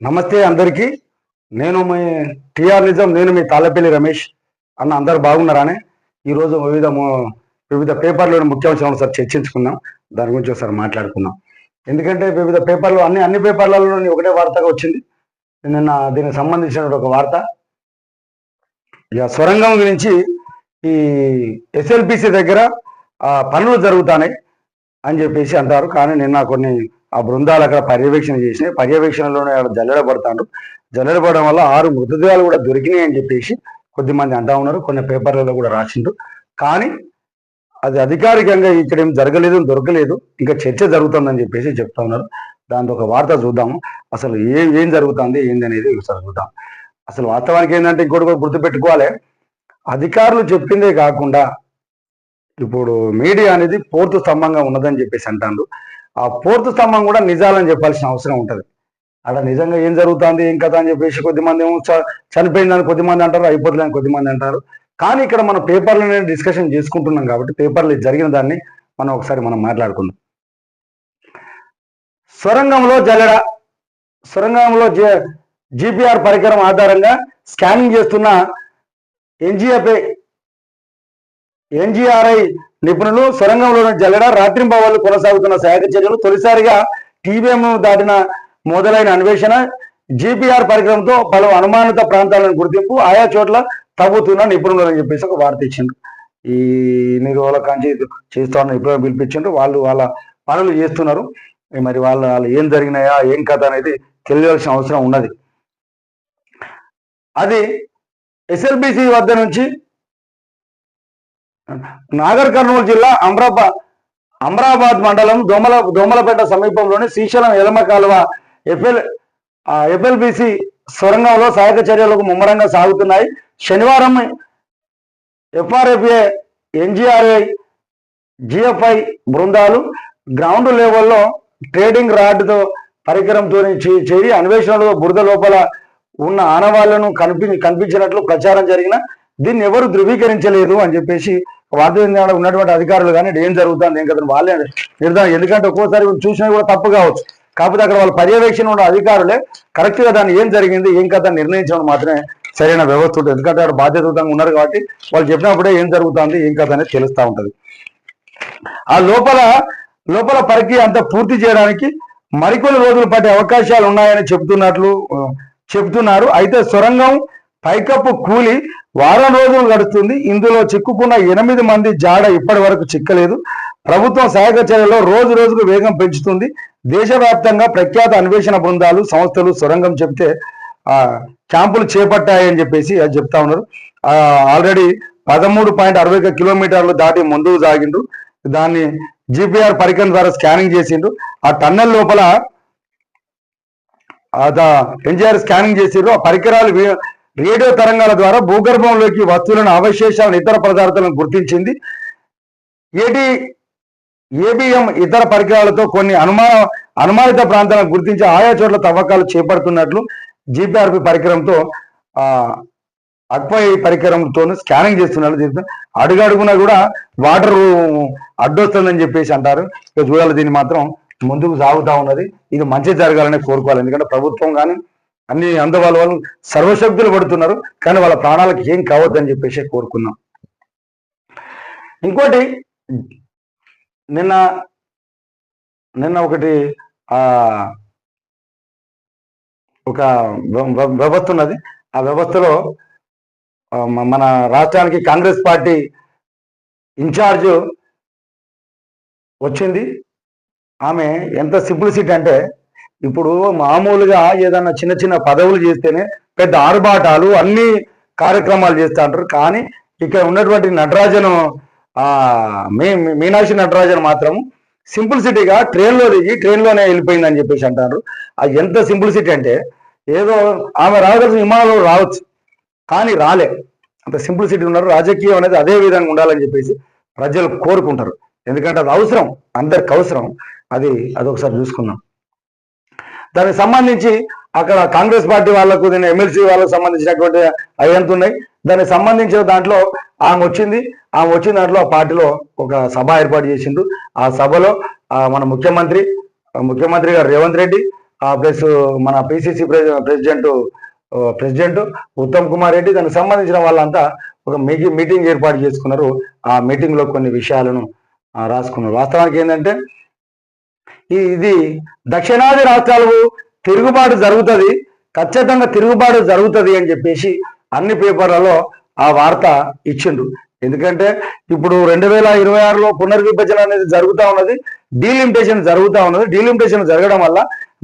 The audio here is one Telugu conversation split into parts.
నమస్తే అందరికీ. నేను మీ టిఆర్ నిజం నేను మీ తాళ్ళపల్లి రమేష్ అన్న అందరు బాగున్నారానే? ఈరోజు వివిధ వివిధ పేపర్లోని ముఖ్యాంశాలను ఒకసారి చర్చించుకుందాం. దాని గురించి ఒకసారి మాట్లాడుకుందాం. ఎందుకంటే వివిధ పేపర్లు అన్ని అన్ని పేపర్లలోని ఒకటే వార్తగా వచ్చింది. నిన్న దీనికి సంబంధించిన ఒక వార్త. ఇక సొరంగం గురించి ఈ ఎస్ఎల్పిసి దగ్గర ఆ, పనులు జరుగుతాయి అని చెప్పేసి అంటారు. కానీ నిన్న కొన్ని ఆ బృందాలు అక్కడ పర్యవేక్షణ చేసినాయి పర్యవేక్షణలోనే ఆడ జల్లెడబడతాడు జల్లెడబడడం వల్ల ఆరు మృతదేహాలు కూడా దొరికినాయి అని చెప్పేసి కొద్దిమంది అంటా ఉన్నారు. కొన్ని పేపర్లలో కూడా రాసిండ్రు. కానీ అది అధికారికంగా ఇక్కడ ఏం జరగలేదు దొరకలేదు. ఇంకా చర్చ జరుగుతుందని చెప్పేసి చెప్తా ఉన్నారు. దాంతో ఒక వార్త చూద్దాము. అసలు ఏం ఏం జరుగుతుంది ఏంది అనేది ఒకసారి చూద్దాం. అసలు వాస్తవానికి ఏంటంటే ఇంకోటి కూడా గుర్తుపెట్టుకోవాలి. అధికారులు చెప్పిందే కాకుండా ఇప్పుడు మీడియా అనేది పూర్తి స్తంభంగా ఉన్నదని చెప్పేసి అంటాను ఆ పూర్తి స్తంభం కూడా నిజాలని చెప్పాల్సిన అవసరం ఉంటుంది. అక్కడ నిజంగా ఏం జరుగుతుంది ఏం కదా అని చెప్పేసి కొద్దిమంది ఏమో చ- చనిపోయిందని కొద్దిమంది అంటారు అయిపోతుందని కొద్దిమంది అంటారు. కానీ ఇక్కడ మనం పేపర్లోనే డిస్కషన్ చేసుకుంటున్నాం కాబట్టి పేపర్లో జరిగిన దాన్ని మనం ఒకసారి మనం మాట్లాడుకుందాం. సొరంగంలో జల్లెడ సొరంగంలో జిపిఆర్ పరికరం ఆధారంగా స్కానింగ్ చేస్తున్న ఎన్జిఎఫ్ఏ ఎన్జిఆర్ఐ నిపుణులు సొరంగంలోని జల్లెడ రాత్రింబవళ్ళు కొనసాగుతున్న సహాయక చర్యలు తొలిసారిగా టీబీఎం దాటిన మొదలైన అన్వేషణ జిపిఆర్ పరికరంతో పలు అనుమానిత ప్రాంతాలను గుర్తింపు ఆయా చోట్ల తవ్వుతున్న నిపుణులు అని చెప్పేసి ఒక వార్త ఇచ్చిండ్రు. ఈ ఇన్ని రోజుల కాంచి చేస్తామని నిపుణులు పిలిపించిండ్రు. వాళ్ళు వాళ్ళ పనులు చేస్తున్నారు. మరి వాళ్ళ వాళ్ళు ఏం జరిగినాయా ఏం కథ అనేది తెలియాల్సిన అవసరం ఉన్నది. అది ఎస్ఎల్బిసి వద్ద నుంచి నాగర్ కర్నూలు జిల్లా అమ్రాబా అమరాబాద్ మండలం దోమల దోమలపేట సమీపంలోని శ్రీశైలం ఎలమ కాలువ ఎఫ్ఎల్ ఎఫ్ఎల్బిసి సొరంగంలో సహాయక చర్యలకు ముమ్మరంగా సాగుతున్నాయి. శనివారం ఎఫ్ఆర్ఎఫ్ఏ ఎన్జిఆర్ఐ జిఎఫ్ఐ బృందాలు గ్రౌండ్ లెవెల్లో ట్రేడింగ్ రాడ్తో పరికరంతో చేరి అన్వేషణలో బురద లోపల ఉన్న ఆనవాళ్ళను కనిపి కనిపించినట్లు ప్రచారం జరిగిన దీన్ని ఎవరు ధృవీకరించలేదు అని చెప్పేసి వార్త ఉన్నటువంటి అధికారులు కానీ ఏం జరుగుతుంది ఏం కదా వాళ్ళే నిర్ధారణ ఎందుకంటే ఒక్కోసారి చూసినా కూడా తప్పు కావచ్చు. కాకపోతే అక్కడ వాళ్ళ పర్యవేక్షణ ఉన్న అధికారులే కరెక్ట్గా దాన్ని ఏం జరిగింది ఏం కథ నిర్ణయించడం మాత్రమే సరైన వ్యవస్థ ఉంటుంది. ఎందుకంటే అక్కడ బాధ్యతయుతంగా ఉన్నారు కాబట్టి వాళ్ళు చెప్పినప్పుడే ఏం జరుగుతుంది ఏం కథ అనేది తెలుస్తూ ఉంటుంది. ఆ లోపల లోపల ప్రక్రియ అంతా పూర్తి చేయడానికి మరికొన్ని రోజులు పట్టే అవకాశాలు ఉన్నాయని చెబుతున్నట్లు చెప్తున్నారు. చెబుతున్నారు అయితే సొరంగం పైకప్పు కూలి వారం రోజులు గడుస్తుంది. ఇందులో చిక్కుకున్న ఎనిమిది మంది జాడ ఇప్పటి వరకు చిక్కలేదు. ప్రభుత్వం సహాయక చర్యలో రోజు రోజుకు వేగం పెంచుతుంది. దేశవ్యాప్తంగా ప్రఖ్యాత అన్వేషణ బృందాలు సంస్థలు సొరంగం చెప్తే ఆ క్యాంపులు చేపట్టాయని చెప్పేసి అది చెప్తా ఉన్నారు. ఆల్రెడీ పదమూడు పాయింట్ అరవై ఒక కిలోమీటర్లు దాటి ముందుకు సాగిండ్రు. దాన్ని జిపిఆర్ పరికరం ద్వారా స్కానింగ్ చేసిండ్రు. ఆ టన్నెల్ లోపల ఎన్జిఆర్ స్కానింగ్ చేసిండ్రు. ఆ పరికరాలు రేడియో తరంగాల ద్వారా భూగర్భంలోకి వస్తువులను అవశేషాలను ఇతర పదార్థాలను గుర్తించింది. ఏటి ఏబిఎం ఇతర పరికరాలతో కొన్ని అనుమాన అనుమానిత ప్రాంతాలను గుర్తించి ఆయా చోట్ల తవ్వకాలు చేపడుతున్నట్లు జిపిఆర్పి పరికరంతో అక్వై పరికరంతో స్కానింగ్ చేస్తున్నట్లు చెప్తున్నారు అడుగడుగునా కూడా వాటర్ అడ్డొస్తుందని చెప్పేసి అంటారు. ఇక చూడాలి దీన్ని మాత్రం ముందుకు సాగుతా ఉన్నది. ఇది మంచి జరగాలని కోరుకోవాలి. ఎందుకంటే ప్రభుత్వం కానీ అన్ని అందవాళ్ళ వాళ్ళు సర్వశక్తులు పడుతున్నారు కానీ వాళ్ళ ప్రాణాలకు ఏం కావద్దని చెప్పేసి కోరుకున్నాం. ఇంకోటి నిన్న నిన్న ఒకటి ఒక వ్యవస్థ ఉన్నది. ఆ వ్యవస్థలో మన రాష్ట్రానికి కాంగ్రెస్ పార్టీ ఇన్ఛార్జ్ వచ్చింది. ఆమె ఎంత సింప్లిసిటీ అంటే ఇప్పుడు మామూలుగా ఏదన్నా చిన్న చిన్న పదవులు చేస్తేనే పెద్ద ఆర్భాటాలు అన్ని కార్యక్రమాలు చేస్తూ అంటారు. కానీ ఇక్కడ ఉన్నటువంటి నటరాజను మీ మీనాక్షి నటరాజన్ మాత్రం సింపుల్ సిటీగా ట్రైన్లో దిగి ట్రైన్లోనే వెళ్ళిపోయిందని చెప్పేసి అంటారు. అది ఎంత సింపుల్ సిటీ అంటే ఏదో ఆమె రాగలసిన విమానంలో రావచ్చు. కానీ రాలే. అంత సింపుల్ సిటీ ఉన్నారు. రాజకీయం అనేది అదే విధంగా ఉండాలని చెప్పేసి ప్రజలు కోరుకుంటారు. ఎందుకంటే అది అవసరం. అందరికి అవసరం. అది అదొకసారి చూసుకున్నాం దానికి సంబంధించి అక్కడ కాంగ్రెస్ పార్టీ వాళ్ళకు ఎమ్మెల్సీ వాళ్ళకు సంబంధించినటువంటి అవి ఉన్నాయి. దానికి సంబంధించిన దాంట్లో ఆమె వచ్చింది. ఆమె వచ్చిన దాంట్లో ఆ పార్టీలో ఒక సభ ఏర్పాటు చేసిండు ఆ సభలో మన ముఖ్యమంత్రి ముఖ్యమంత్రి గారు రేవంత్ రెడ్డి ప్లస్ మన PCC president president Uttam Kumar Reddy దానికి సంబంధించిన వాళ్ళంతా ఒక మీటింగ్ మీటింగ్ ఏర్పాటు చేసుకున్నారు. ఆ మీటింగ్లో కొన్ని విషయాలను రాసుకున్నారు. వాస్తవానికి ఏంటంటే ఇది దక్షిణాది రాష్ట్రాలు తిరుగుబాటు జరుగుతుంది ఖచ్చితంగా తిరుగుబాటు జరుగుతుంది అని చెప్పేసి అన్ని పేపర్లలో ఆ వార్త ఇచ్చిండు ఎందుకంటే ఇప్పుడు రెండు వేల ఇరవై ఆరులో పునర్విభజన అనేది జరుగుతూ ఉన్నది డీలిమిటేషన్ జరుగుతూ ఉన్నది. డీలిమిటేషన్ జరగడం వల్ల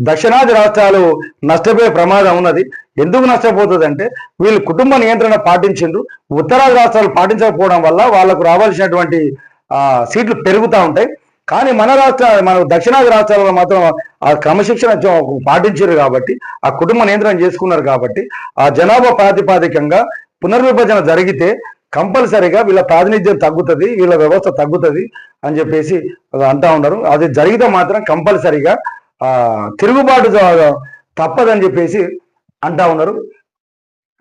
దక్షిణాది రాష్ట్రాలు నష్టపోయే ప్రమాదం ఉన్నది. ఎందుకు నష్టపోతుంది అంటే వీళ్ళు కుటుంబ నియంత్రణ పాటించిండ్రు. ఉత్తరాది రాష్ట్రాలు పాటించకపోవడం వల్ల వాళ్ళకు రావాల్సినటువంటి సీట్లు పెరుగుతూ ఉంటాయి. కానీ మన రాష్ట్ర మన దక్షిణాది రాష్ట్రాలలో మాత్రం ఆ క్రమశిక్షణ పాటించారు కాబట్టి ఆ కుటుంబ నియంత్రణ చేసుకున్నారు కాబట్టి ఆ జనాభా ప్రాతిపాదికంగా పునర్విభజన జరిగితే కంపల్సరీగా వీళ్ళ ప్రాతినిధ్యం తగ్గుతుంది వీళ్ళ వ్యవస్థ తగ్గుతుంది అని చెప్పేసి అంటా ఉన్నారు. అది జరిగితే మాత్రం కంపల్సరీగా తిరుగుబాటు తప్పదని చెప్పేసి అంటా ఉన్నారు.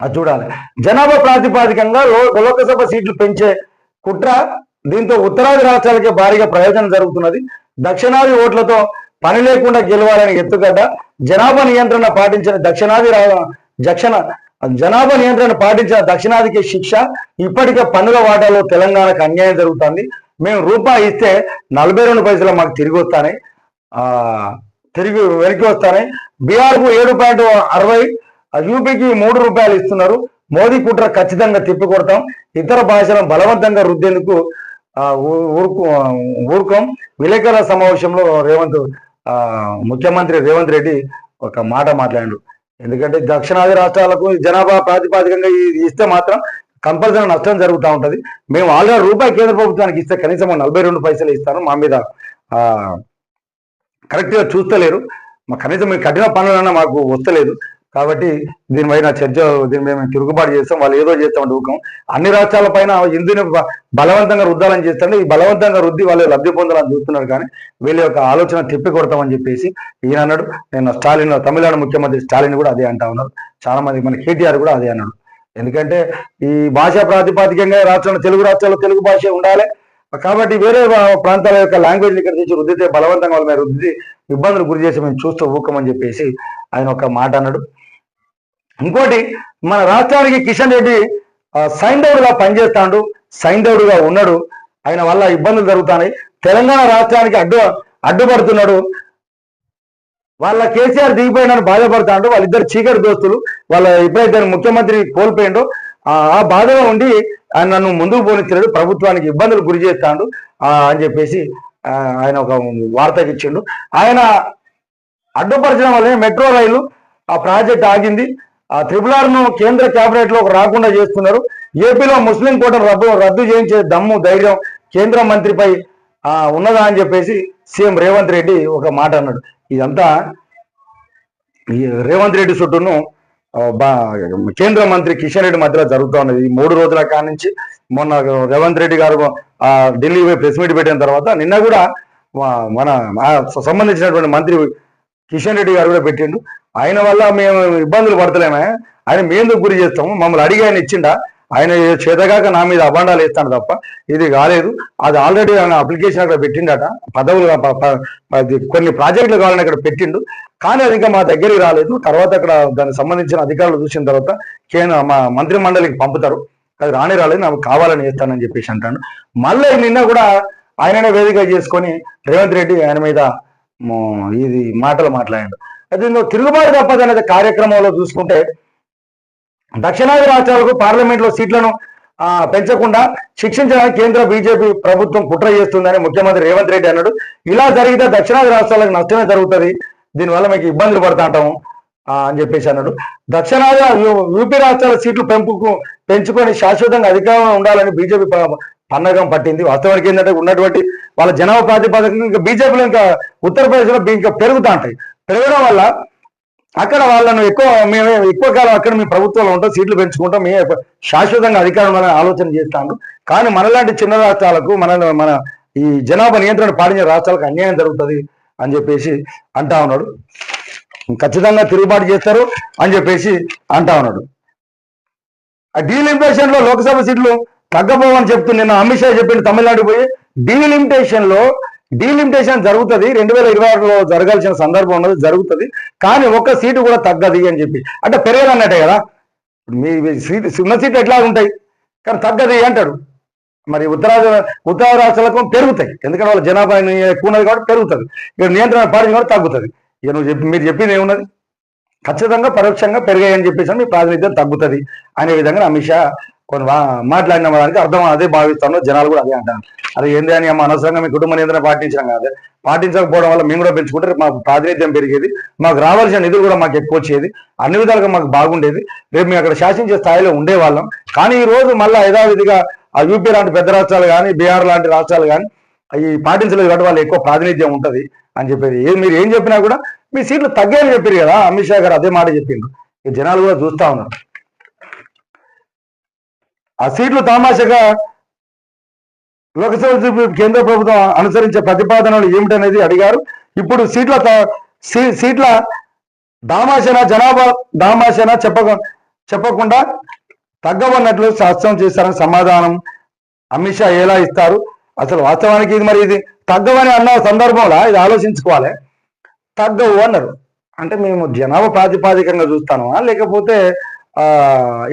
అది చూడాలి. జనాభా ప్రాతిపాదికంగా లో- లోకసభ సీట్లు పెంచే కుట్ర దీంతో ఉత్తరాది రాష్ట్రాలకే భారీగా ప్రయోజనం జరుగుతున్నది. దక్షిణాది ఓట్లతో పని లేకుండా గెలవాలని ఎత్తుగడ్డ జనాభా నియంత్రణ పాటించిన దక్షిణాది దక్షిణ జనాభా నియంత్రణ పాటించిన దక్షిణాదికి శిక్ష ఇప్పటికే పన్నుల వాటాలో తెలంగాణకు అన్యాయం జరుగుతుంది. మేము రూపాయి ఇస్తే నలభై రెండు పైసలు మాకు తిరిగి వస్తాయి ఆ తిరిగి వెనక్కి వస్తాయి బీహార్కు ఏడు పాయింట్ అరవై యూపీకి మూడు రూపాయలు ఇస్తున్నారు. మోదీ కుట్ర ఖచ్చితంగా తిప్పికొడతాం. ఇతర భాషలను బలవంతంగా రుద్దేందుకు ఊరుకు ఊరుకం. విలేకరుల సమావేశంలో రేవంత్ ఆ, ముఖ్యమంత్రి రేవంత్ రెడ్డి ఒక మాట మాట్లాడాడు ఎందుకంటే దక్షిణాది రాష్ట్రాలకు జనాభా ప్రాతిపాదికంగా ఇస్తే మాత్రం కంపల్సరీ నష్టం జరుగుతూ ఉంటుంది. మేము ఆల్రెడీ రూపాయి కేంద్ర ప్రభుత్వానికి ఇస్తే కనీసం నలభై రెండు పైసలు ఇస్తాను. మా మీద కరెక్ట్గా చూస్తలేరు. మా కనీసం మీ కఠిన పనులన్నా మాకు వస్తలేదు. కాబట్టి దీనిపైన చర్చ దీని మేము తిరుగుబాటు చేస్తాం వాళ్ళు ఏదో చేస్తాం ఊకం అన్ని రాష్ట్రాల పైన హిందీని బలవంతంగా రుద్దాలని చేస్తుంటే ఈ బలవంతంగా రుద్ది వాళ్ళు లబ్ధి పొందాలని చూస్తున్నారు కానీ వీళ్ళ యొక్క ఆలోచన తిప్పి కొడతామని చెప్పేసి ఈయన అన్నాడు. నేను స్టాలిన్ తమిళనాడు ముఖ్యమంత్రి స్టాలిన్ కూడా అదే అంటా ఉన్నారు. చాలా మంది మన కేటీఆర్ కూడా అదే అన్నాడు. ఎందుకంటే ఈ భాష ప్రాతిపాదికంగా రాష్ట్రంలో తెలుగు రాష్ట్రాల్లో తెలుగు భాష ఉండాలి. కాబట్టి వేరే ప్రాంతాల యొక్క లాంగ్వేజ్ ఇక్కడ తెచ్చి రుద్దితే బలవంతంగా వాళ్ళ మీద రుద్ది ఇబ్బందులు గురి చేసి మేము చూస్తూ ఊకమని చెప్పేసి ఆయన ఒక మాట అన్నాడు. ఇంకోటి మన రాష్ట్రానికి కిషన్ రెడ్డి సైంధవుడుగా పనిచేస్తాడు సైంధవుడుగా ఉన్నాడు ఆయన వల్ల ఇబ్బందులు జరుగుతున్నాయి తెలంగాణ రాష్ట్రానికి అడ్డు అడ్డుపడుతున్నాడు. వాళ్ళ కేసీఆర్ దిగిపోయినని బాధపడుతున్నాడు వాళ్ళిద్దరు చీకటి దోస్తులు. వాళ్ళ ఎప్పుడైతే ముఖ్యమంత్రి కోల్పోయిండో ఆ బాధలో ఉండి ఆయన నన్ను ముందుకు పోనిచ్చాడు ప్రభుత్వానికి ఇబ్బందులు గురి చేస్తాడు అని చెప్పేసి ఆయన ఒక వార్తకి ఇచ్చిండు. ఆయన అడ్డుపరచడం వల్లనే మెట్రో రైలు ఆ ప్రాజెక్ట్ ఆగింది. ఆ త్రిపుల్ ఆర్ను కేంద్ర క్యాబినెట్లో రాకుండా చేస్తున్నారు. ఏపీలో ముస్లిం కోటను రద్దు రద్దు చేయించే దమ్ము ధైర్యం కేంద్ర మంత్రిపై ఉన్నదా అని చెప్పేసి సీఎం రేవంత్ రెడ్డి ఒక మాట అన్నాడు. ఇదంతా ఈ రేవంత్ రెడ్డి చుట్టూను బా- కేంద్ర మంత్రి కిషన్ రెడ్డి మధ్యలో జరుగుతూ ఉన్నది. ఈ మూడు రోజుల కాడి నుంచి మొన్న రేవంత్ రెడ్డి గారు ఆ ఢిల్లీ పోయి ప్రెస్ మీట్ పెట్టిన తర్వాత నిన్న కూడా మన సంబంధించినటువంటి మంత్రి కిషన్ రెడ్డి గారు కూడా పెట్టిండు. ఆయన వల్ల మేము ఇబ్బందులు పడతలేమే. ఆయన మేము గురి చేస్తాము? మమ్మల్ని అడిగి ఆయన ఇచ్చిండా? ఆయన చేతగాక నా మీద అబండాలు వేస్తాడు తప్ప ఇది కాలేదు. అది ఆల్రెడీ ఆయన అప్లికేషన్ అక్కడ పెట్టిండట. పదవులు కొన్ని ప్రాజెక్టులు కావాలని అక్కడ పెట్టిండు. కానీ అది ఇంకా మా దగ్గరికి రాలేదు. తర్వాత అక్కడ దానికి సంబంధించిన అధికారులు చూసిన తర్వాత కేంద్ర మా మంత్రి మండలికి పంపుతారు. అది రాని రాలేదు. నాకు కావాలని చేస్తానని చెప్పేసి అంటాను మళ్ళీ నిన్న కూడా ఆయననే వేదిక చేసుకొని రేవంత్ రెడ్డి ఆయన మీద ఇది మాటలు మాట్లాడాడు. అది ఇందులో తిరుగుబాటు తప్పదు అనేది కార్యక్రమంలో చూసుకుంటే దక్షిణాది రాష్ట్రాలకు పార్లమెంట్లో సీట్లను ఆ, పెంచకుండా శిక్షించడానికి కేంద్ర బీజేపీ ప్రభుత్వం కుట్ర చేస్తుందని ముఖ్యమంత్రి రేవంత్ రెడ్డి అన్నాడు. ఇలా జరిగితే దక్షిణాది రాష్ట్రాలకు నష్టమే జరుగుతుంది. దీనివల్ల మీకు ఇబ్బందులు పడుతుంటాము అని చెప్పేసి అన్నాడు. దక్షిణాది యూ- యూపీ రాష్ట్రాల సీట్లు పెంపుకు పెంచుకొని శాశ్వతంగా అధికారంలో ఉండాలని బీజేపీ పన్నగం పట్టింది. వాస్తవానికి ఏంటంటే ఉన్నటువంటి వాళ్ళ జనాభా ప్రాతిపదికన ఇంకా బీజేపీలో ఇంకా ఉత్తరప్రదేశ్లో ఇంకా పెరుగుతా ఉంటాయి. పెరగడం వల్ల అక్కడ వాళ్ళను ఎక్కువ మేము ఎక్కువ కాలం అక్కడ మీ ప్రభుత్వంలో ఉంటాం సీట్లు పెంచుకుంటాం మేము శాశ్వతంగా అధికారం ఆలోచన చేస్తాను. కానీ మనలాంటి చిన్న రాష్ట్రాలకు మన మన ఈ జనాభా నియంత్రణ పాటించిన రాష్ట్రాలకు అన్యాయం జరుగుతుంది అని చెప్పేసి అంటా ఉన్నాడు. ఖచ్చితంగా తిరుగుబాటు చేస్తారు అని చెప్పేసి అంటా ఉన్నాడు. ఆ డీలిమిటేషన్లో లోక్సభ సీట్లు తగ్గబోవని చెప్తూ నిన్న అమిత్ షా చెప్పిండు తమిళనాడు పోయి డీలిమిటేషన్లో డీలిమిటేషన్ జరుగుతుంది. రెండు వేల ఇరవై ఆరులో జరగాల్సిన సందర్భం ఉన్నది జరుగుతుంది. కానీ ఒక్క సీటు కూడా తగ్గది అని చెప్పి. అంటే పెరగాలన్నట్టే కదా? మీ సీటు ఉన్న సీట్లు ఎట్లా ఉంటాయి? కానీ తగ్గది అంటాడు మరి ఉత్తరా ఉత్తర రాష్ట్రాలకు పెరుగుతాయి. ఎందుకంటే వాళ్ళ జనాభా ఎక్కువ ఉన్నది కాబట్టి పెరుగుతుంది. ఇక్కడ నియంత్రణ పాటించి కూడా తగ్గుతుంది. ఇక నువ్వు చెప్పి మీరు చెప్పింది ఏమున్నది? ఖచ్చితంగా పరోక్షంగా పెరిగాయని చెప్పేసి మీ ప్రాతినిధ్యం తగ్గుతుంది. అనే విధంగా అమిత్ షా కొన్ని వా- మాట్లాడిన దానికి అర్థం అదే భావిస్తాను జనాలు కూడా అదే అంటారు. అదే ఏంది అని అమ్మ అనవసరంగా మీ కుటుంబ నియంత్రణ పాటించడం కాదు. పాటించకపోవడం వల్ల మేము కూడా పెంచుకుంటే మాకు ప్రాతినిధ్యం పెరిగేది మాకు రావాల్సిన నిధులు కూడా మాకు ఎక్కువ వచ్చేది అన్ని విధాలుగా మాకు బాగుండేది. రేపు మేము అక్కడ శాసించే స్థాయిలో ఉండేవాళ్ళం. కానీ ఈ రోజు మళ్ళీ యథావిధిగా ఆ యూపీ లాంటి పెద్ద రాష్ట్రాలు కానీ బీహార్ లాంటి రాష్ట్రాలు కానీ ఈ పాటించలేదు కాబట్టి వాళ్ళు ఎక్కువ ప్రాతినిధ్యం ఉంటది అని చెప్పేది. ఏం మీరు ఏం చెప్పినా కూడా మీ సీట్లు తగ్గాయని చెప్పారు కదా అమిత్ షా గారు అదే మాట చెప్పిండ్రు ఈ జనాలు కూడా చూస్తా ఉన్నారు. ఆ సీట్లు తామాషగా లోక్సభ కేంద్ర ప్రభుత్వం అనుసరించే ప్రతిపాదనలు ఏమిటనేది అడిగారు. ఇప్పుడు సీట్ల సీ- సీట్ల దామాషన జనాభా దామాషన చెప్పక చెప్పకుండా తగ్గవన్నట్లు శాస్త్రం చేశారని సమాధానం అమిత్ షా ఎలా ఇస్తారు? అసలు వాస్తవానికి ఇది మరి ఇది తగ్గవని అన్న సందర్భంలో? ఇది ఆలోచించుకోవాలి. తగ్గవు అన్నారు. అంటే మేము జనాభా ప్రాతిపాదికంగా చూస్తామా లేకపోతే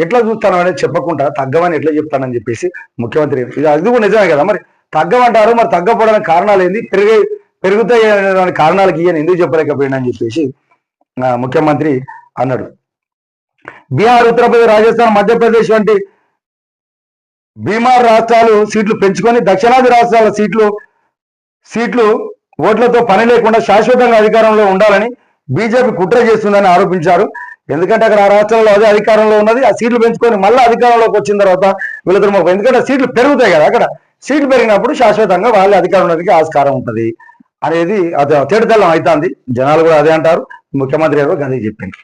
ఎట్లా చూస్తాను అనేది చెప్పకుండా తగ్గమని ఎట్లా చెప్తానని చెప్పేసి ముఖ్యమంత్రి ఇది అది కూడా నిజమే కదా మరి? తగ్గమంటారు మరి తగ్గపోవడానికి కారణాలు ఏంది? పెరిగే పెరుగుతాయి అనే దానికి కారణాలకి ఈయన ఎందుకు చెప్పలేకపోయినా అని చెప్పేసి ఆ, ముఖ్యమంత్రి అన్నాడు. బీహార్ ఉత్తరప్రదేశ్ రాజస్థాన్ మధ్యప్రదేశ్ వంటి బీమార్ రాష్ట్రాలు సీట్లు పెంచుకొని దక్షిణాది రాష్ట్రాల సీట్లు సీట్లు ఓట్లతో పని లేకుండా శాశ్వతంగా అధికారంలో ఉండాలని బీజేపీ కుట్ర చేస్తుందని ఆరోపించారు. ఎందుకంటే అక్కడ ఆ రాష్ట్రంలో అదే అధికారంలో ఉన్నది ఆ సీట్లు పెంచుకొని మళ్ళీ అధికారంలోకి వచ్చిన తర్వాత వీళ్ళిద్దరు మొక్క ఎందుకంటే సీట్లు పెరుగుతాయి కదా అక్కడ. సీట్లు పెరిగినప్పుడు శాశ్వతంగా వాళ్ళ అధికారంలోకి ఆస్కారం ఉంటుంది అనేది అది తేటతెల్లం అవుతుంది జనాలు కూడా అదే అంటారు. ముఖ్యమంత్రి గారు గాంధీ చెప్పింది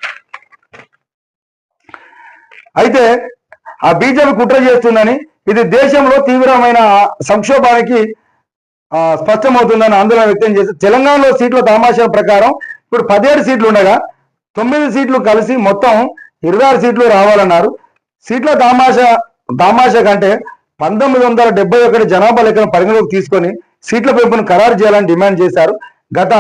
అయితే ఆ బీజేపీ కుట్ర చేస్తుందని ఇది దేశంలో తీవ్రమైన సంక్షోభానికి స్పష్టమవుతుందని ఆందోళన వ్యక్తం చేసి తెలంగాణలో సీట్ల తామాషా ప్రకారం ఇప్పుడు పదిహేడు సీట్లు ఉండగా తొమ్మిది సీట్లు కలిసి మొత్తం ఇరవై ఆరు సీట్లు రావాలన్నారు. సీట్ల దామాషా దామాషా కంటే పంతొమ్మిది వందల డెబ్బై ఒకటి జనాభా లెక్కను పరిగణలోకి తీసుకొని సీట్ల పెంపును ఖరారు చేయాలని డిమాండ్ చేశారు. గత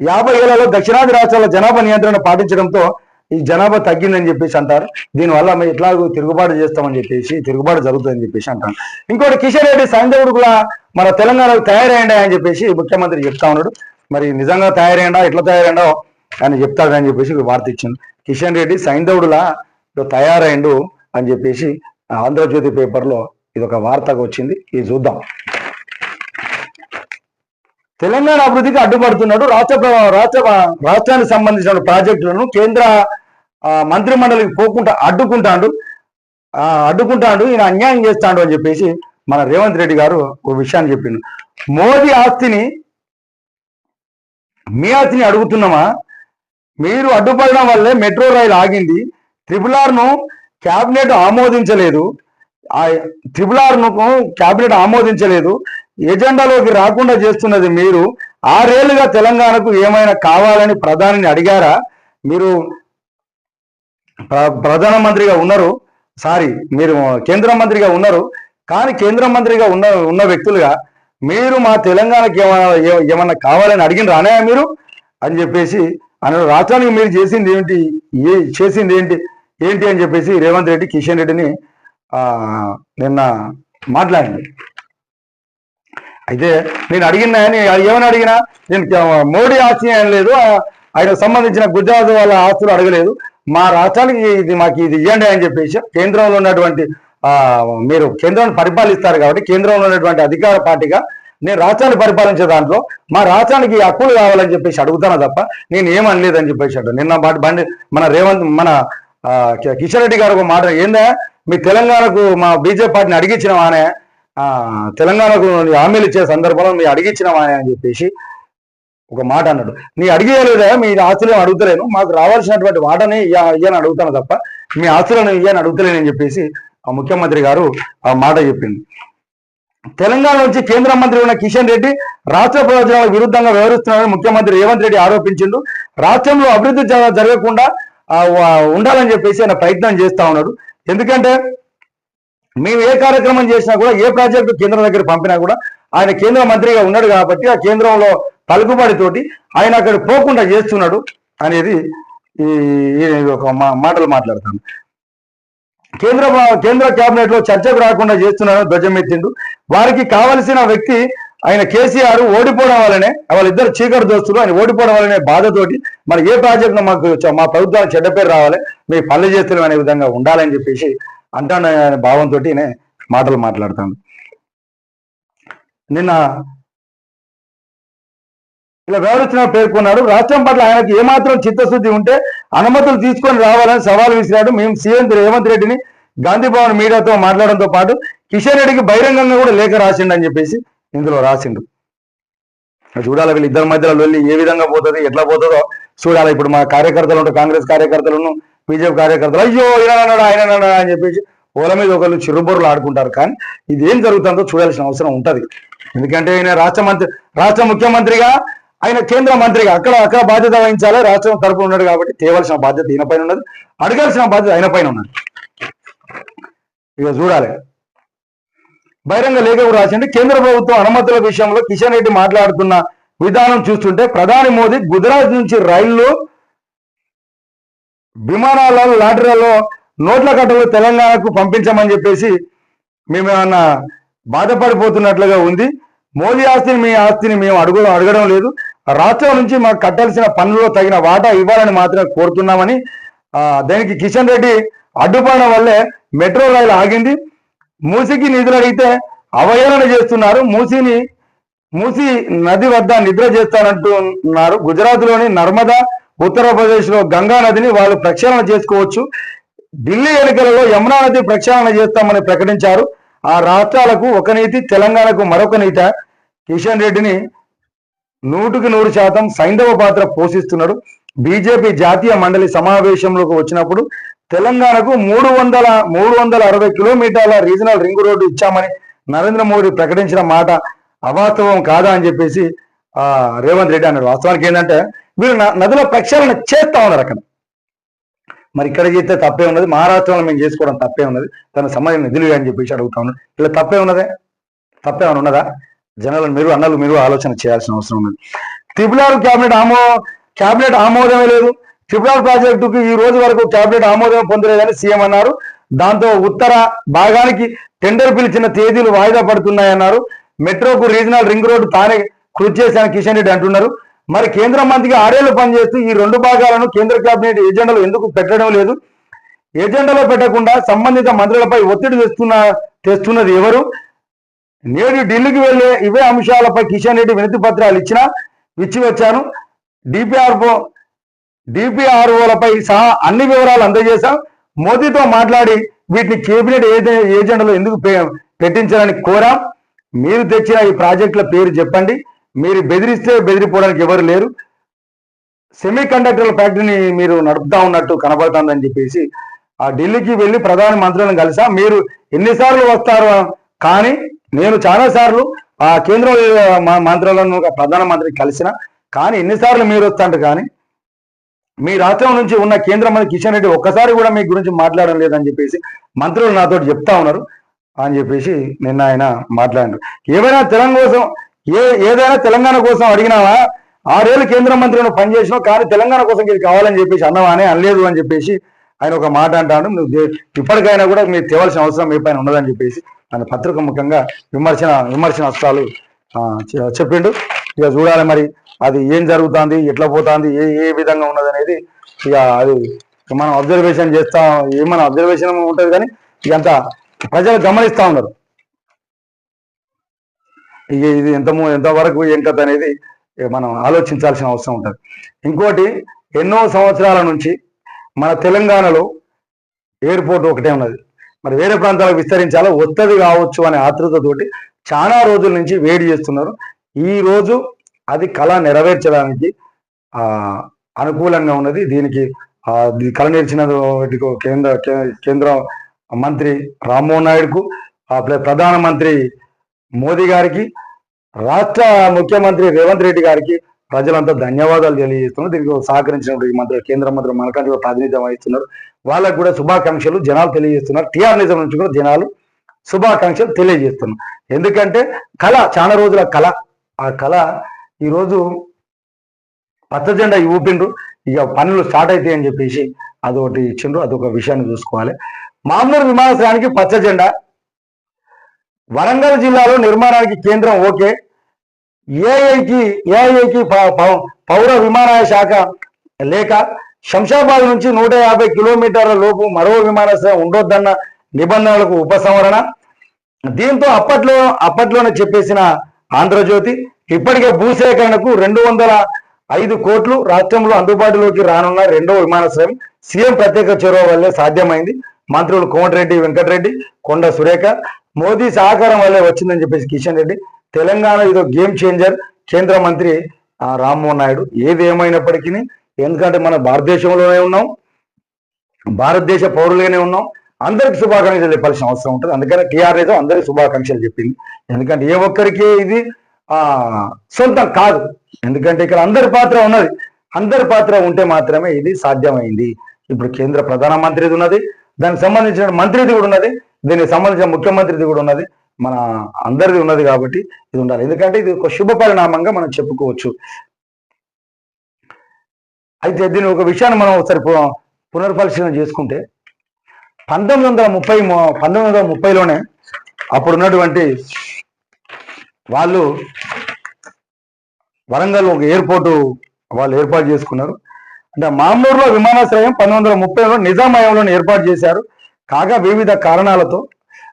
యాభై ఏళ్ళలో దక్షిణాది రాష్ట్రాల జనాభా నియంత్రణ పాటించడంతో ఈ జనాభా తగ్గిందని చెప్పేసి అంటారు. దీనివల్ల మేము ఎట్లాగో తిరుగుబాటు చేస్తామని చెప్పేసి తిరుగుబాటు జరుగుతుందని చెప్పేసి అంటారు. ఇంకోటి కిషన్ రెడ్డి సైంధవుడు కూడా మన తెలంగాణకు తయారైండా అని చెప్పేసి ముఖ్యమంత్రి చెప్తా ఉన్నాడు. మరి నిజంగా తయారైండా ఎట్లా తయారైండో ఆయన చెప్తాడని చెప్పేసి వార్త ఇచ్చింది కిషన్ రెడ్డి సైంధవుడులా తయారైండు అని చెప్పేసి ఆంధ్రజ్యోతి పేపర్లో ఇది ఒక వార్తగా వచ్చింది. ఇది చూద్దాం. తెలంగాణ అభివృద్ధికి అడ్డుపడుతున్నాడు రాష్ట్ర రాష్ట్ర రాష్ట్రానికి సంబంధించిన ప్రాజెక్టులను కేంద్ర మంత్రి మండలికి పోకుండా అడ్డుకుంటాడు. అడ్డుకుంటాడు ఈయన అన్యాయం చేస్తాడు అని చెప్పేసి మన రేవంత్ రెడ్డి గారు ఒక విషయాన్ని చెప్పిండు. మోదీ ఆస్తిని మీ ఆస్తిని అడుగుతున్నామా? మీరు అడ్డుపడడం వల్లే మెట్రో రైలు ఆగింది. ట్రిపుల్ ఆర్ను క్యాబినెట్ ఆమోదించలేదు. ఆ ట్రిపుల్ ఆర్ను క్యాబినెట్ ఆమోదించలేదు. ఎజెండాలోకి రాకుండా చేస్తున్నది మీరు. ఆరేళ్ళుగా తెలంగాణకు ఏమైనా కావాలని ప్రధానిని అడిగారా? మీరు ప్రధానమంత్రిగా ఉన్నారు. సారీ మీరు కేంద్ర మంత్రిగా ఉన్నారు. కానీ కేంద్ర మంత్రిగా ఉన్న ఉన్న వ్యక్తులుగా మీరు మా తెలంగాణకి ఏమైనా ఏమన్నా కావాలని అడిగిన రానే మీరు? అని చెప్పేసి అన్నాడు రాష్ట్రానికి మీరు చేసింది ఏంటి? ఏ చేసింది ఏంటి? ఏంటి? అని చెప్పేసి రేవంత్ రెడ్డి కిషన్ రెడ్డిని నిన్న మాట్లాడింది అయితే నేను అడిగిన ఏమని అడిగినా నేను మోడీ ఆస్తి ఏం లేదు ఆయనకు సంబంధించిన గుజరాత్ వాళ్ళ ఆస్తులు అడగలేదు. మా రాష్ట్రానికి ఇది మాకు ఇది ఇవ్వండి అని చెప్పేసి కేంద్రంలో ఉన్నటువంటి మీరు కేంద్రాన్ని పరిపాలిస్తారు కాబట్టి కేంద్రంలో ఉన్నటువంటి అధికార పార్టీగా నేను రాష్ట్రాన్ని పరిపాలించే దాంట్లో మా రాష్ట్రానికి హక్కులు కావాలని చెప్పేసి అడుగుతాను తప్ప నేను ఏమనలేదని చెప్పేసి అంటాడు నిన్న బండి బండి మన రేవంత్ మన ఆ, కిషన్ రెడ్డి గారు ఒక మాట ఏందా? మీ తెలంగాణకు మా బీజేపీ పార్టీని అడిగించినవానే ఆ తెలంగాణకు హామీలు ఇచ్చే సందర్భంలో మీ అడిగించినవానే అని చెప్పేసి ఒక మాట అన్నాడు. నీ అడిగేయలేదా? మీ ఆస్తులను అడుగుతలేను. మాకు రావాల్సినటువంటి వాటని ఇయ్యని అడుగుతాను తప్ప మీ ఆస్తులను ఇయ్యని అడుగుతలేనని చెప్పేసి ఆ ముఖ్యమంత్రి గారు ఆ మాట చెప్పింది. తెలంగాణ నుంచి కేంద్ర మంత్రి ఉన్న కిషన్ రెడ్డి రాష్ట్ర ప్రయోజనాలకు విరుద్ధంగా వ్యవహరిస్తున్నారని ముఖ్యమంత్రి రేవంత్ రెడ్డి ఆరోపించిండు. రాష్ట్రంలో అభివృద్ధి జరగకుండా ఉండాలని చెప్పేసి ఆయన ప్రయత్నం చేస్తా ఉన్నాడు. ఎందుకంటే మేము ఏ కార్యక్రమం చేసినా కూడా ఏ ప్రాజెక్టు కేంద్రం దగ్గర పంపినా కూడా ఆయన కేంద్ర మంత్రిగా ఉన్నాడు కాబట్టి ఆ కేంద్రంలో పలుకుబడితోటి ఆయన అక్కడ పోకుండా చేస్తున్నాడు అనేది ఈ ఒక మాటలు మాట్లాడతాను. కేంద్ర కేంద్ర కేబినెట్లో చర్చకు రాకుండా చేస్తున్నారని ధ్వజమెత్తిండు. వారికి కావలసిన వ్యక్తి ఆయన కేసీఆర్ ఓడిపోవడం వల్లనే వాళ్ళిద్దరు చీకటి దోస్తులు ఆయన ఓడిపోవడం వల్లనే బాధతోటి మరి ఏ ప్రాజెక్టు మాకు మా ప్రభుత్వానికి చెడ్డ పేరు రావాలి మీ పనులు చేస్తున్నాం అనే విధంగా ఉండాలని చెప్పేసి అంటాను అనే భావంతో మాటలు మాట్లాడతాను నిన్న ఇలా వివరించిన పేర్కొన్నాడు. రాష్ట్రం పట్ల ఆయనకు ఏమాత్రం చిత్తశుద్ధి ఉంటే అనుమతులు తీసుకొని రావాలని సవాల్ విసిరాడు మేము సీఎం రేవంత్ రెడ్డిని గాంధీ భవన్ మీడియాతో మాట్లాడడంతో పాటు కిషన్ రెడ్డికి బహిరంగంగా కూడా లేఖ రాసిండు అని చెప్పేసి ఇందులో రాసిండు. చూడాలి వీళ్ళు ఇద్దరి మధ్యలో వెళ్ళి ఏ విధంగా పోతుంది ఎట్లా పోతుందో చూడాలి. ఇప్పుడు మా కార్యకర్తలు ఉంటారు కాంగ్రెస్ కార్యకర్తలను బీజేపీ కార్యకర్తలు అయ్యో ఈయన ఆయన అని చెప్పేసి ఓల మీద ఒకళ్ళు చిరుబుర్రులు ఆడుకుంటారు. కానీ ఇది ఏం జరుగుతుందో చూడాల్సిన అవసరం ఉంటుంది. ఎందుకంటే ఆయన రాష్ట్ర మంత్రి రాష్ట్ర ముఖ్యమంత్రిగా ఆయన కేంద్ర మంత్రిగా అక్కడ అక్కడ బాధ్యత వహించాలి. రాష్ట్రం తరపున ఉన్నాడు కాబట్టి తేవలసిన బాధ్యత ఈయన పైన ఉన్నది. అడగాల్సిన బాధ్యత ఆయన పైన ఉన్నది. ఇక చూడాలి. బహిరంగ లేఖ కూడా రాసింది కేంద్ర ప్రభుత్వం అనుమతుల విషయంలో కిషన్ రెడ్డి మాట్లాడుతున్న విధానం చూస్తుంటే ప్రధాని మోదీ గుజరాత్ నుంచి రైళ్ళు విమానాలలో లాటరీలో నోట్ల కట్టలు తెలంగాణకు పంపించమని చెప్పేసి మేము ఏమన్నా బాధపడిపోతున్నట్లుగా ఉంది. మోదీ ఆస్తిని మీ ఆస్తిని మేము అడుగు అడగడం లేదు. రాష్ట్రం నుంచి మాకు కట్టాల్సిన పనుల్లో తగిన వాటా ఇవ్వాలని మాత్రమే కోరుతున్నామని దానికి కిషన్ రెడ్డి అడ్డుపడడం వల్లే మెట్రో రైలు ఆగింది. మూసికి నిధులు అడిగితే అవహేళన చేస్తున్నారు. మూసిని మూసి నది వద్ద నిద్ర చేస్తానంటున్నారు గుజరాత్లోని నర్మదా ఉత్తరప్రదేశ్లో గంగా నదిని వాళ్ళు ప్రక్షాళన చేసుకోవచ్చు. ఢిల్లీ ఎన్నికలలో యమునా నది ప్రక్షాళన చేస్తామని ప్రకటించారు. ఆ రాష్ట్రాలకు ఒక నీతి తెలంగాణకు మరొక నీత. కిషన్ రెడ్డిని నూటికి నూరు శాతం సైంధవ పాత్ర పోషిస్తున్నాడు. బీజేపీ జాతీయ మండలి సమావేశంలోకి వచ్చినప్పుడు తెలంగాణకు మూడు వందల మూడు వందల అరవై కిలోమీటర్ల రీజనల్ రింగ్ రోడ్డు ఇచ్చామని నరేంద్ర మోడీ ప్రకటించిన మాట అవాస్తవం కాదా అని చెప్పేసి ఆ రేవంత్ రెడ్డి అన్నాడు. వాస్తవానికి ఏంటంటే వీళ్ళు నదుల ప్రక్షాళన చేస్తా ఉన్నారు అక్కడ. మరి ఇక్కడ చేస్తే తప్పే ఉన్నది. మహారాష్ట్రలో మేము చేసుకోవడం తప్పే ఉన్నది. తన సమయం నిధులు అని చెప్పేసి అడుగుతా ఉన్నాడు. ఇలా తప్పే ఉన్నదే? తప్పే ఉన్నదా? జనాలు మీరు అన్నలు మీరు ఆలోచన చేయాల్సిన అవసరం ఉన్నది. త్రిపులారు క్యాబినెట్ ఆమో క్యాబినెట్ ఆమోదమే లేదు. త్రిపులార్ ప్రాజెక్టుకు ఈ రోజు వరకు క్యాబినెట్ ఆమోదం పొందలేదని సీఎం అన్నారు. దాంతో ఉత్తర భాగానికి టెండర్ పిలిచిన తేదీలు వాయిదా పడుతున్నాయన్నారు. మెట్రోకు రీజనల్ రింగ్ రోడ్డు తానే కృషి చేశాను కిషన్ రెడ్డి అంటున్నారు. మరి కేంద్ర మంత్రిగా ఆరేళ్ళు పనిచేస్తూ ఈ రెండు భాగాలను కేంద్ర కేబినెట్ ఎజెండాలో ఎందుకు పెట్టడం లేదు? ఎజెండాలో పెట్టకుండా సంబంధిత మంత్రులపై ఒత్తిడి తెస్తున్న తెస్తున్నది ఎవరు? నేడు ఢిల్లీకి వెళ్ళే ఇవే అంశాలపై కిషన్ రెడ్డి వినతి పత్రాలు ఇచ్చినా ఇచ్చి వచ్చాను డిపిఆర్ డిపిఆర్ఓలపై సహా అన్ని వివరాలు అందజేశాం. మోదీతో మాట్లాడి వీటిని కేబినెట్ ఏజెండాలో ఎందుకు పె- పెట్టించాలని కోరాం. మీరు తెచ్చిన ఈ ప్రాజెక్టుల పేరు చెప్పండి. మీరు బెదిరిస్తే బెదిరిపోవడానికి ఎవరు లేరు. సెమీ కండక్టర్ల ఫ్యాక్టరీని మీరు నడుపుతా ఉన్నట్టు కనబడుతుందని చెప్పేసి ఆ ఢిల్లీకి వెళ్ళి ప్రధాన మంత్రులను కలిసా. మీరు ఎన్నిసార్లు వస్తారు? కానీ నేను చాలా సార్లు ఆ కేంద్ర మంత్రులను ప్రధాన మంత్రికి కలిసిన. కానీ ఎన్నిసార్లు మీరు వస్తాంటారు కానీ మీ రాష్ట్రం నుంచి ఉన్న కేంద్ర మంత్రి కిషన్ రెడ్డి ఒక్కసారి కూడా మీ గురించి మాట్లాడడం లేదని చెప్పేసి మంత్రులు నాతో చెప్తా ఉన్నారు అని చెప్పేసి నిన్న ఆయన మాట్లాడారు ఏమైనా తెలంగాణ కోసం ఏ ఏదైనా తెలంగాణ కోసం అడిగినావా? ఆరేళ్ళు కేంద్ర మంత్రిని పనిచేసినావు కానీ తెలంగాణ కోసం ఇది కావాలని చెప్పేసి అన్నావా అని అనలేదు అని చెప్పేసి ఆయన ఒక మాట అంటాడు. నువ్వు ఇప్పటికైనా కూడా మీరు తేవాల్సిన అవసరం మీ పైన ఉండదని చెప్పేసి ఆయన పత్రిక ముఖంగా విమర్శన విమర్శన అస్త్రాలు ఆ, చె- చెప్పిండు. ఇక చూడాలి మరి అది ఏం జరుగుతుంది ఎట్లా పోతుంది ఏ ఏ విధంగా ఉన్నది అనేది ఇక అది మనం అబ్జర్వేషన్ చేస్తాం ఏమైనా అబ్జర్వేషన్ ఉంటుంది కానీ ఇదంతా ప్రజలు గమనిస్తా ఉన్నారు. ఇక ఇది ఎంత ఎంతవరకు ఏం కథ అనేది మనం ఆలోచించాల్సిన అవసరం ఉంటుంది. ఇంకోటి ఎన్నో సంవత్సరాల నుంచి మన తెలంగాణలో ఎయిర్పోర్ట్ ఒకటే ఉన్నది. మరి వేరే ప్రాంతాలకు విస్తరించాలో? వస్తుంది కావచ్చు అనే ఆతృతతోటి చాలా రోజుల నుంచి వేడి చేస్తున్నారు. ఈ రోజు అది కళ నెరవేర్చడానికి అనుకూలంగా ఉన్నది. దీనికి కళ నేర్చిన కేంద్ర కేంద్ర మంత్రి రామ్మోహన్ నాయుడుకు ఆ ప్ర- ప్రధానమంత్రి మోదీ గారికి రాష్ట్ర ముఖ్యమంత్రి రేవంత్ రెడ్డి గారికి ప్రజలంతా ధన్యవాదాలు తెలియజేస్తున్నారు. దీనికి సహకరించినటువంటి మంత్రులు కేంద్ర మంత్రులు మనకంటే ప్రాతినిధ్యం వహిస్తున్నారు. వాళ్ళకు కూడా శుభాకాంక్షలు జనాలు తెలియజేస్తున్నారు. టీఆర్ నిజం నుంచి కూడా జనాలు శుభాకాంక్షలు తెలియజేస్తున్నాం ఎందుకంటే కళ చాలా రోజుల కళ. ఆ కళ ఈరోజు పచ్చ జెండా ఊపిండ్రు. ఇక పనులు స్టార్ట్ అవుతాయి అని చెప్పేసి అదొకటి ఇచ్చిండ్రు. అదొక విషయాన్ని చూసుకోవాలి. మామూలు విమానాశ్రయానికి పచ్చ జెండా వరంగల్ జిల్లాలో నిర్మాణానికి కేంద్రం ఓకే. ఏఐకి ఏఐకి పౌర విమానాయ శాఖ లేక శంషాబాద్ నుంచి నూట యాభై కిలోమీటర్ల లోపు మరో విమానాశ్రయం ఉండొద్దన్న నిబంధనలకు ఉపసంహరణ. దీంతో అప్పట్లో అప్పట్లోనే చెప్పేసిన ఆంధ్రజ్యోతి ఇప్పటికే భూసేకరణకు రెండు వందల ఐదు కోట్లు రాష్ట్రంలో అందుబాటులోకి రానున్న రెండో విమానాశ్రయం సీఎం ప్రత్యేక చొరవ వల్లే సాధ్యమైంది. మంత్రులు కోమటిరెడ్డి వెంకటరెడ్డి కొండ సురేఖ మోదీ సహకారం వల్లే వచ్చిందని చెప్పేసి కిషన్ రెడ్డి తెలంగాణ ఇదో గేమ్ చేంజర్ కేంద్ర మంత్రి ఆ, రామ్మోహన్ నాయుడు. ఏది ఏమైనప్పటికీ ఎందుకంటే మన భారతదేశంలోనే ఉన్నాం భారతదేశ పౌరులుగానే ఉన్నాం. అందరికి శుభాకాంక్షలు చెప్పాల్సిన అవసరం ఉంటుంది. అందుకనే టీఆర్ఎస్ అందరికి శుభాకాంక్షలు చెప్పింది. ఎందుకంటే ఏ ఒక్కరికి ఇది ఆ సొంతం కాదు. ఎందుకంటే ఇక్కడ అందరి పాత్ర ఉన్నది. అందరి పాత్ర ఉంటే మాత్రమే ఇది సాధ్యమైంది. ఇప్పుడు కేంద్ర ప్రధానమంత్రిది ఉన్నది. దానికి సంబంధించిన మంత్రిది కూడా ఉన్నది. దీనికి సంబంధించిన ముఖ్యమంత్రిది కూడా ఉన్నది. మన అందరిది ఉన్నది కాబట్టి ఇది ఉండాలి. ఎందుకంటే ఇది ఒక శుభ పరిణామంగా మనం చెప్పుకోవచ్చు. అయితే దీని ఒక విషయాన్ని మనం ఒకసారి పునర్పరిశీలన చేసుకుంటే పంతొమ్మిది వందల ముప్పై పంతొమ్మిది వందల ముప్పైలోనే అప్పుడు ఉన్నటువంటి వాళ్ళు వరంగల్ ఒక ఎయిర్పోర్టు వాళ్ళు ఏర్పాటు చేసుకున్నారు. అంటే మామూలులో విమానాశ్రయం పంతొమ్మిది వందల ముప్పైలో నిజామయంలో ఏర్పాటు చేశారు. కాగా వివిధ కారణాలతో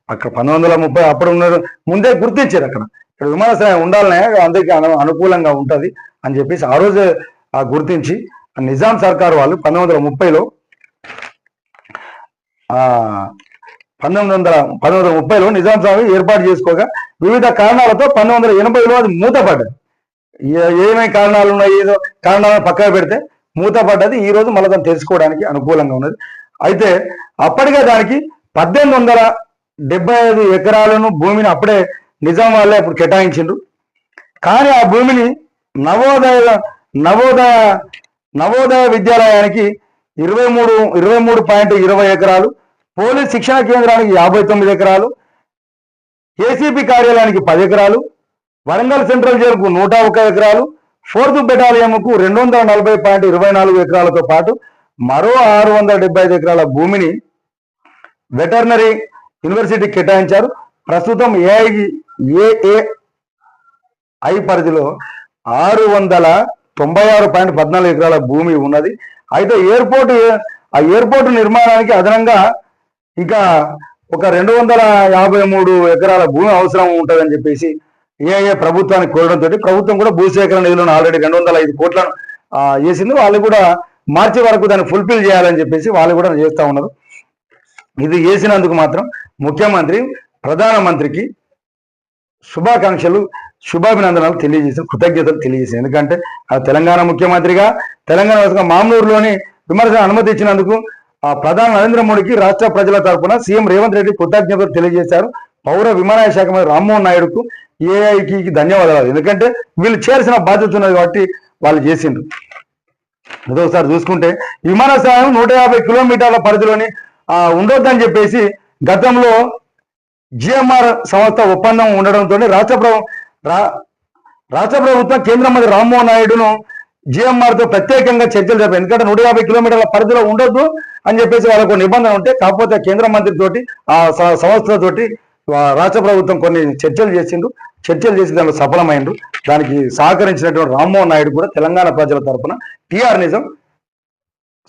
అక్కడ పంతొమ్మిది వందల ముప్పై అప్పుడు ఉన్న ముందే గుర్తించారు అక్కడ. ఇక్కడ విమానాశ్రయం ఉండాలనే అందరికీ అను అనుకూలంగా ఉంటది అని చెప్పేసి ఆ రోజు గుర్తించి నిజాం సర్కార్ వాళ్ళు పంతొమ్మిది వందల ముప్పైలో ఆ పంతొమ్మిది వందల పంతొమ్మిది వందల ముప్పైలో నిజాం స్వామి ఏర్పాటు చేసుకోగా వివిధ కారణాలతో పంతొమ్మిది వందల ఎనభైలో అది మూతపడ్డది. ఏ- ఏమేమి కారణాలు ఉన్నాయి ఏదో కారణాలను పక్కన పెడితే మూతపడ్డది. ఈ రోజు మళ్ళీ తెలుసుకోవడానికి అనుకూలంగా ఉన్నది. అయితే అప్పటికే దానికి పద్దెనిమిది వందల డెబ్బై ఐదు ఎకరాలను భూమిని అప్పుడే నిజాం వాళ్ళే అప్పుడు కేటాయించిండ్రు. కానీ ఆ భూమిని నవోదయ నవోదయ నవోదయ విద్యాలయానికి ఇరవై మూడు ఇరవై మూడు పాయింట్ ఇరవై ఎకరాలు పోలీస్ శిక్షణ కేంద్రానికి యాభై తొమ్మిది ఎకరాలు ఏసీపీ కార్యాలయానికి పది ఎకరాలు వరంగల్ సెంట్రల్ జైలుకు నూట ఒక ఎకరాలు ఫోర్త్ బెటాలియంకు రెండు వందల నలభై పాయింట్ ఇరవై నాలుగు ఎకరాలతో పాటు మరో ఆరు వందల డెబ్బై ఐదు ఎకరాల భూమిని వెటర్నరీ యూనివర్సిటీ కేటాయించారు. ప్రస్తుతం ఏఐ ఏఏఐ పరిధిలో ఆరు వందల తొంభై ఆరు పాయింట్ పద్నాలుగు ఎకరాల భూమి ఉన్నది. అయితే ఎయిర్పోర్ట్ ఆ ఎయిర్పోర్ట్ నిర్మాణానికి అదనంగా ఇంకా ఒక రెండు వందల యాభై మూడు ఎకరాల భూమి అవసరం ఉంటుందని చెప్పేసి ఏఏ ప్రభుత్వానికి కోరడంతో ప్రభుత్వం కూడా భూసేకరణ నిధులను ఆల్రెడీ రెండు వందల ఐదు కోట్లను వేసింది. వాళ్ళు కూడా మార్చి వరకు దాన్ని ఫుల్ఫిల్ చేయాలని చెప్పేసి వాళ్ళు కూడా చేస్తా ఉన్నారు. ఇది చేసినందుకు మాత్రం ముఖ్యమంత్రి ప్రధానమంత్రికి శుభాకాంక్షలు శుభాభినందనలు తెలియజేసి కృతజ్ఞతలు తెలియజేసి ఎందుకంటే ఆ తెలంగాణ ముఖ్యమంత్రిగా తెలంగాణ రాష్ట్ర మామూరులోని విమర్శ అనుమతి ఇచ్చినందుకు ఆ ప్రధాని నరేంద్ర మోడీకి రాష్ట్ర ప్రజల తరఫున సీఎం రేవంత్ రెడ్డి కృతజ్ఞతలు తెలియజేశారు. పౌర విమానయాన శాఖ మంత్రి రామ్మోహన్ నాయుడుకు ఏఐకి ధన్యవాదాలు. ఎందుకంటే వీళ్ళు చేయాల్సిన బాధ్యత ఉన్నది కాబట్టి వాళ్ళు చేసిండ్రు. మొదటిసారి చూసుకుంటే విమానాశ్రయం నూట యాభై కిలోమీటర్ల పరిధిలోని ఉండొద్దని చెప్పేసి గతంలో జిఎంఆర్ సంస్థ ఒప్పందం ఉండడంతో రాష్ట్ర రా- రాష్ట్ర ప్రభుత్వం కేంద్ర మంత్రి రామ్మోహన్ నాయుడును జిఎంఆర్తో ప్రత్యేకంగా చర్చలు జరిపారు. ఎందుకంటే నూట యాభై కిలోమీటర్ల పరిధిలో ఉండొద్దు అని చెప్పేసి వాళ్ళకు నిబంధన ఉంటే కాకపోతే కేంద్ర మంత్రి తోటి ఆ సంస్థలతోటి సంస్థతోటి రాష్ట్ర ప్రభుత్వం కొన్ని చర్చలు చేసిండు. చర్చలు చేసి దానిలో సఫలమైండు దానికి సహకరించినటువంటి రామ్మోహన్ నాయుడు కూడా తెలంగాణ ప్రజల తరపున టీఆర్ నిజం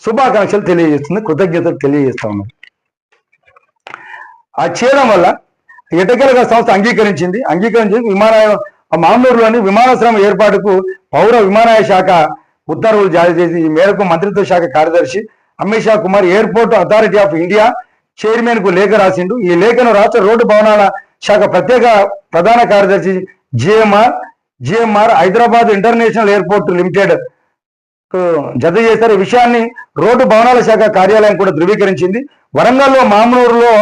శుభాకాంక్షలు తెలియజేస్తుంది కృతజ్ఞతలు తెలియజేస్తా ఉన్నాం. ఆ చేయడం వల్ల ఎటకెలక సంస్థ అంగీకరించింది. అంగీకరించి విమానాయ మామూరులోని విమానాశ్రయం ఏర్పాటుకు పౌర విమానాయ శాఖ ఉత్తర్వులు జారీ చేసి ఈ మేరకు మంత్రిత్వ శాఖ కార్యదర్శి Amit Shah Kumar airport authority of India చైర్మన్కు లేఖ రాసిండు. ఈ లేఖను రాష్ట్ర రోడ్డు భవనాల శాఖ ప్రత్యేక ప్రధాన కార్యదర్శి GMR GMR Hyderabad international airport limited జత చేశారు. ఈ విషయాన్ని రోడ్డు భవనాల శాఖ కార్యాలయం కూడా ధృవీకరించింది. వరంగల్లో మామూలులో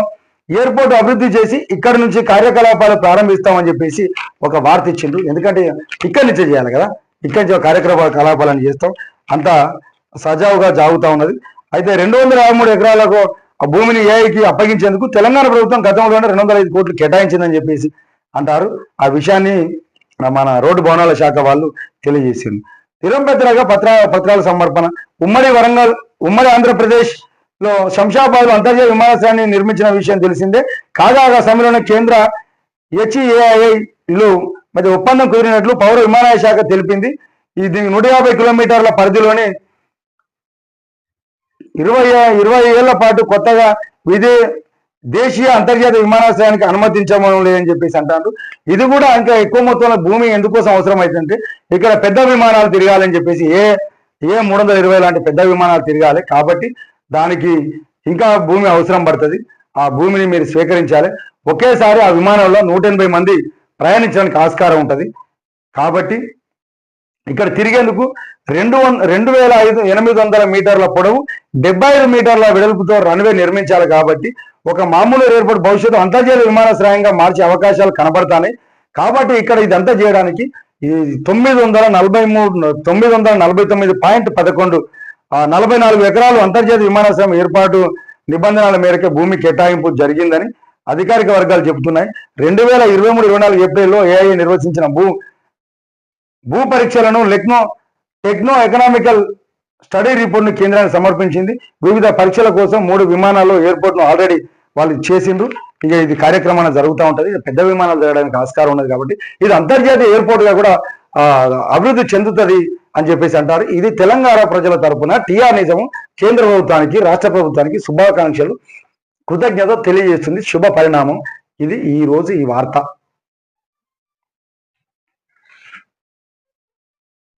ఎయిర్పోర్ట్ అభివృద్ధి చేసి ఇక్కడ నుంచి కార్యకలాపాలు ప్రారంభిస్తామని చెప్పేసి ఒక వార్త ఇచ్చిండ్రు. ఎందుకంటే ఇక్కడి నుంచే చేయాలి కదా. ఇక్కడి నుంచి కార్యక్రమ కలాపాలను చేస్తాం. అంత సజావుగా జాగుతా ఉన్నది. అయితే రెండు వందల యాభై మూడు ఎకరాలకు ఆ భూమిని ఏఐకి అప్పగించేందుకు తెలంగాణ ప్రభుత్వం గతంలోనే రెండు వందల ఐదు కోట్లు కేటాయించిందని చెప్పేసి అంటారు. ఆ విషయాన్ని మన రోడ్డు భవనాల శాఖ వాళ్ళు తెలియజేసింది తిరుపతిగా పత్ర పత్రాల సమర్పణ ఉమ్మడి వరంగల్ ఉమ్మడి ఆంధ్రప్రదేశ్లో శంషాబాద్ అంతర్జాతీయ విమానాశ్రయాన్ని నిర్మించిన విషయం తెలిసిందే. కాగా ఆ సమయంలోనే కేంద్ర హెచ్ఈఏఐలు మధ్య ఒప్పందం కుదిరినట్లు పౌర విమానయాన శాఖ తెలిపింది. ఇది నూట యాభై కిలోమీటర్ల పరిధిలోనే ఇరవై ఇరవై ఏళ్ళ పాటు కొత్తగా విదే దేశీయ అంతర్జాతీయ విమానాశ్రయానికి అనుమతించడం లేదని చెప్పేసి అంటారు. ఇది కూడా ఇంకా ఎక్కువ మొత్తంలో భూమి ఎందుకోసం అవసరం అవుతుందంటే ఇక్కడ పెద్ద విమానాలు తిరగాలని చెప్పేసి ఏ ఏ మూడు వందల ఇరవై లాంటి పెద్ద విమానాలు తిరగాలి. కాబట్టి దానికి ఇంకా భూమి అవసరం పడుతుంది. ఆ భూమిని మీరు స్వీకరించాలి. ఒకేసారి ఆ విమానంలో నూట ఎనభై మంది ప్రయాణించడానికి ఆస్కారం ఉంటుంది. కాబట్టి ఇక్కడ తిరిగేందుకు రెండు వంద రెండు వేల ఐదు ఎనిమిది వందల మీటర్ల పొడవు డెబ్బై ఐదు మీటర్ల వెడల్పుతో రన్వే నిర్మించాలి కాబట్టి ఒక మామూలు ఎయిర్పోర్ట్ భవిష్యత్తు అంతర్జాతీయ విమానాశ్రయంగా మార్చే అవకాశాలు కనబడతాయి కాబట్టి ఇక్కడ ఇదంతా చేయడానికి ఈ తొమ్మిది వందల నలభై మూడు తొమ్మిది వందల నలభై తొమ్మిది పాయింట్ పదకొండు నలభై నాలుగు ఎకరాలు అంతర్జాతీయ విమానాశ్రయం ఏర్పాటు నిబంధనల మేరకు భూమి కేటాయింపు జరిగిందని అధికారిక వర్గాలు చెబుతున్నాయి. రెండు వేల ఇరవై మూడు ఇరవై నాలుగు ఏప్రిల్లో ఏఐ నిర్వచించిన భూ భూ పరీక్షలను లెక్నో టెక్నో ఎకనామికల్ స్టడీ రిపోర్ట్ను కేంద్రానికి సమర్పించింది. వివిధ పరీక్షల కోసం మూడు విమానాలు ఎయిర్పోర్ట్ను ఆల్రెడీ వాళ్ళు చేసిండ్రు. ఇక ఇది కార్యక్రమాన్ని జరుగుతూ ఉంటుంది. ఇది పెద్ద విమానాలు జరగడానికి ఆస్కారం ఉన్నది కాబట్టి ఇది అంతర్జాతీయ ఎయిర్పోర్ట్గా కూడా అభివృద్ధి చెందుతుంది అని చెప్పేసి అంటారు. ఇది తెలంగాణ ప్రజల తరఫున టీఆర్ నిజం కేంద్ర ప్రభుత్వానికి రాష్ట్ర ప్రభుత్వానికి శుభాకాంక్షలు. కృతజ్ఞత తెలియజేస్తుంది. శుభ పరిణామం. ఇది ఈ రోజు ఈ వార్త.